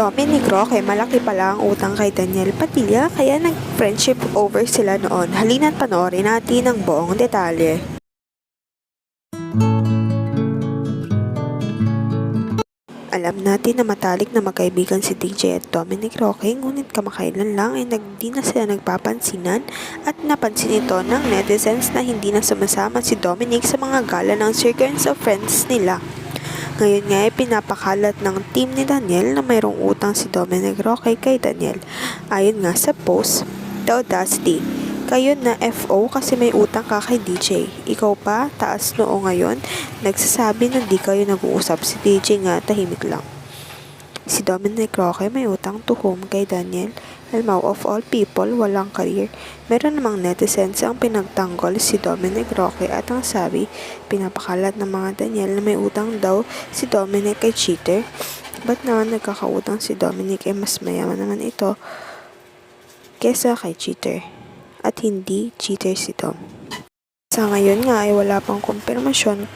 Dominic Roque, malaki pala ang utang kay Daniel Padilla kaya nag-friendship over sila noon. Halina't panoorin natin ang buong detalye. Alam natin na matalik na magkaibigan si DJ at Dominic Roque ngunit kamakailan lang ay nagdi na sila nagpapansinan at napansin ito ng netizens na hindi na sumasama si Dominic sa mga gala ng circles of friends nila. Ngayon nga ay pinapakalat ng team ni Daniel na mayroong utang si Dominic Roque kay Daniel. Ayon nga sa post, The Audacity, kayo na FO kasi may utang ka kay DJ. Ikaw pa, taas noo ngayon, nagsasabi na di kayo nag-uusap si DJ nga tahimik lang. Si Dominic Roque may utang to whom kay Daniel. Almaw of all people, walang career. Meron namang netizens ang pinagtanggol si Dominic Roque at ang sabi, pinapakalat ng mga Daniel na may utang daw si Dominic kay cheater. Ba't naman nagkakautang si Dominic eh mas mayaman naman ito kesa kay cheater? At hindi cheater si Dom. Sa ngayon nga ay wala pang kumpirmasyon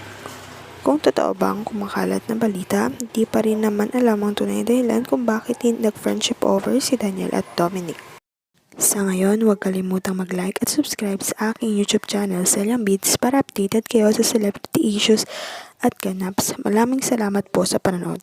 kung totoo ba ang kumakalat na balita, di pa rin naman alam ang tunay dahilan kung bakit nag-friendship over si Daniel at Dominic. Sa ngayon, huwag kalimutang mag-like at subscribe sa aking YouTube channel, Selyang Beats, para updated kayo sa celebrity issues at ganaps. Maraming salamat po sa panonood.